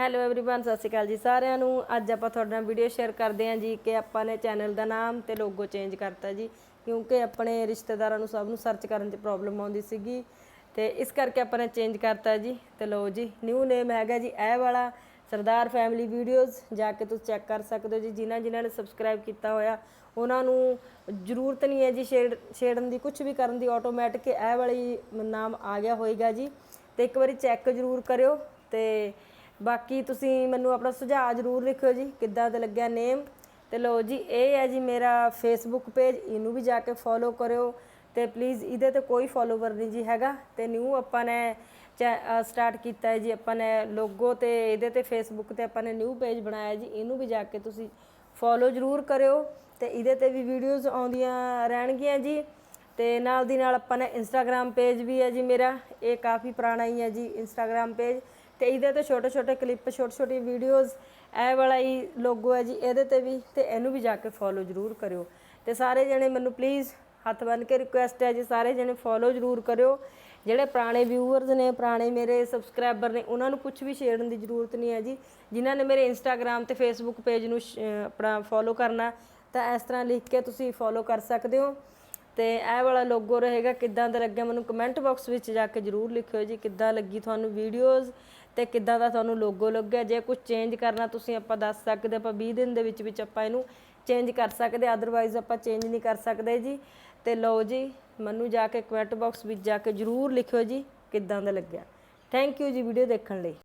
Hello everyone ਸਤਿ ਸ਼੍ਰੀ ਅਕਾਲ ਜੀ ਸਾਰਿਆਂ ਨੂੰ ਅੱਜ ਆਪਾਂ ਤੁਹਾਡੇ ਨਾਲ ਵੀਡੀਓ ਸ਼ੇਅਰ ਕਰਦੇ ਹਾਂ ਜੀ ਕਿ ਆਪਾਂ ਨੇ ਚੈਨਲ ਦਾ ਨਾਮ ਤੇ ਲੋਗੋ ਚੇਂਜ ਕਰਤਾ ਜੀ ਕਿਉਂਕਿ ਆਪਣੇ ਰਿਸ਼ਤੇਦਾਰਾਂ ਨੂੰ ਸਭ ਨੂੰ ਸਰਚ ਕਰਨ 'ਚ ਪ੍ਰੋਬਲਮ ਆਉਂਦੀ ਸੀਗੀ ਤੇ ਇਸ ਕਰਕੇ ਆਪਾਂ ਨੇ ਚੇਂਜ ਕਰਤਾ ਜੀ ਤੇ ਲਓ ਜੀ ਨਿਊ ਨੇਮ ਹੈਗਾ ਜੀ ਇਹ ਵਾਲਾ ਸਰਦਾਰ ਫੈਮਿਲੀ ਵੀਡੀਓਜ਼ ਜਾ ਕੇ ਤੁਸੀਂ ਚੈੱਕ ਕਰ ਸਕਦੇ ਹੋ ਜੀ ਜਿਨ੍ਹਾਂ ਜਿਨ੍ਹਾਂ ਨੇ ਸਬਸਕ੍ਰਾਈਬ ਕੀਤਾ ਹੋਇਆ ਉਹਨਾਂ ਨੂੰ ਜ਼ਰੂਰਤ ਨਹੀਂ ਹੈ ਜੀ ਛੇੜ ਛੇੜਨ ਦੀ ਕੁਝ ਵੀ ਕਰਨ ਦੀ ਆਟੋਮੈਟਿਕ ਇਹ ਵਾਲੀ ਨਾਮ ਆ ਗਿਆ ਹੋਏਗਾ ਜੀ ਤੇ ਇੱਕ ਵਾਰੀ ਚੈੱਕ ਜ਼ਰੂਰ ਕਰਿਓ ਤੇ ਬਾਕੀ ਤੁਸੀਂ ਮੈਨੂੰ ਆਪਣਾ ਸੁਝਾਅ ਜ਼ਰੂਰ ਲਿਖਿਓ ਜੀ, ਕਿੱਦਾਂ ਦਾ ਲੱਗਿਆ ਨੇਮ ਤੇ ਲਓ ਜੀ, ਇਹ ਹੈ ਜੀ ਮੇਰਾ ਫੇਸਬੁੱਕ ਪੇਜ ਇਹਨੂੰ ਵੀ ਜਾ ਕੇ ਫੋਲੋ ਕਰਿਓ ਤੇ ਪਲੀਜ਼ ਇਹਦੇ ਤੇ ਕੋਈ ਫੋਲੋਵਰ ਨਹੀਂ ਜੀ ਹੈਗਾ ਤੇ ਨਿਊ ਆਪਾਂ ਨੇ ਸਟਾਰਟ ਕੀਤਾ ਹੈ ਜੀ, ਆਪਾਂ ਨੇ ਲੋਗੋ ਤੇ ਇਹਦੇ ਤੇ ਫੇਸਬੁੱਕ ਤੇ ਆਪਾਂ ਨੇ ਨਿਊ ਪੇਜ ਬਣਾਇਆ ਜੀ, ਇਹਨੂੰ ਵੀ ਜਾ ਕੇ ਤੁਸੀਂ ਫੋਲੋ ਜ਼ਰੂਰ ਕਰਿਓ ਤੇ ਇਹਦੇ ਤੇ ਵੀ ਵੀਡੀਓਜ਼ ਆਉਂਦੀਆਂ ਰਹਿਣਗੀਆਂ ਜੀ ਤੇ ਨਾਲ ਦੀ ਨਾਲ ਆਪਾਂ ਨੇ ਇੰਸਟਾਗ੍ਰam ਪੇਜ ਵੀ ਹੈ ਜੀ ਮੇਰਾ, ਇਹ ਕਾਫੀ ਪੁਰਾਣਾ ਹੀ ਹੈ ਜੀ ਇੰਸਟਾਗ੍ਰam ਪੇਜ ਤੇ ਇਹਦੇ ਤੇ ਛੋਟੇ ਛੋਟੇ ਕਲਿੱਪ ਛੋਟੀ ਛੋਟੀ ਵੀਡੀਓਜ਼ ਇਹ ਵਾਲਾ ਹੀ ਲੋਗੋ ਹੈ ਜੀ, ਇਹਦੇ ਤੇ ਵੀ, ਤੇ ਇਹਨੂੰ ਵੀ ਜਾ ਕੇ ਫੋਲੋ ਜ਼ਰੂਰ ਕਰਿਓ। ਤੇ ਸਾਰੇ ਜਣੇ ਮੈਨੂੰ ਪਲੀਜ਼ ਹੱਥ ਬੰਨ ਕੇ ਰਿਕੁਐਸਟ ਹੈ ਜੀ, ਸਾਰੇ ਜਣੇ ਫੋਲੋ ਜ਼ਰੂਰ ਕਰਿਓ। ਜਿਹੜੇ ਪੁਰਾਣੇ ਵਿਊਅਰਸ ਨੇ, ਪੁਰਾਣੇ ਮੇਰੇ ਸਬਸਕ੍ਰਾਈਬਰ ਨੇ, ਉਹਨਾਂ ਨੂੰ ਕੁਝ ਵੀ ਛੇੜਨ ਦੀ ਜ਼ਰੂਰਤ ਨਹੀਂ ਹੈ ਜੀ। ਜਿਨ੍ਹਾਂ ਨੇ ਮੇਰੇ ਇੰਸਟਾਗ੍ਰam ਤੇ ਫੇਸਬੁੱਕ ਪੇਜ ਨੂੰ ਸ਼- ਆਪਣਾ ਫੋਲੋ ਕਰਨਾ, ਤਾਂ ਇਸ ਤਰ੍ਹਾਂ ਲਿਖ ਕੇ ਤੁਸੀਂ ਫੋਲੋ ਕਰ ਸਕਦੇ ਹੋ। ਤੇ ਇਹ ਵਾਲਾ ਲੋਗੋ ਰਹੇਗਾ ਕਿੱਦਾਂ ਦਾ ਲੱਗਿਆ ਮੈਨੂੰ ਕਮੈਂਟ ਬਾਕਸ ਵਿੱਚ ਜਾ ਕੇ ਜਰੂਰ ਲਿਖਿਓ ਜੀ, ਕਿੱਦਾਂ ਲੱਗੀ ਤੁਹਾਨੂੰ ਵੀਡੀਓਜ਼ ਤੇ ਕਿੱਦਾਂ ਦਾ ਤੁਹਾਨੂੰ ਲੋਗੋ ਲੱਗਿਆ। ਜੇ ਕੁਝ ਚੇਂਜ ਕਰਨਾ ਤੁਸੀਂ ਆਪਾਂ ਦੱਸ ਸਕਦੇ, ਆਪਾਂ 20 ਦਿਨ ਦੇ ਵਿੱਚ ਵਿੱਚ ਆਪਾਂ ਇਹਨੂੰ ਚੇਂਜ ਕਰ ਸਕਦੇ ਅਦਰਵਾਈਜ਼ ਆਪਾਂ ਚੇਂਜ ਨਹੀਂ ਕਰ ਸਕਦੇ ਜੀ। ਤੇ ਲਓ ਜੀ, ਮੈਨੂੰ ਜਾ ਕੇ ਕਮੈਂਟ ਬਾਕਸ ਵਿੱਚ ਜਾ ਕੇ ਜਰੂਰ ਲਿਖਿਓ ਜੀ, ਕਿੱਦਾਂ ਦਾ ਲੱਗਿਆ। ਥੈਂਕ ਯੂ ਜੀ ਵੀਡੀਓ ਦੇਖਣ ਲਈ।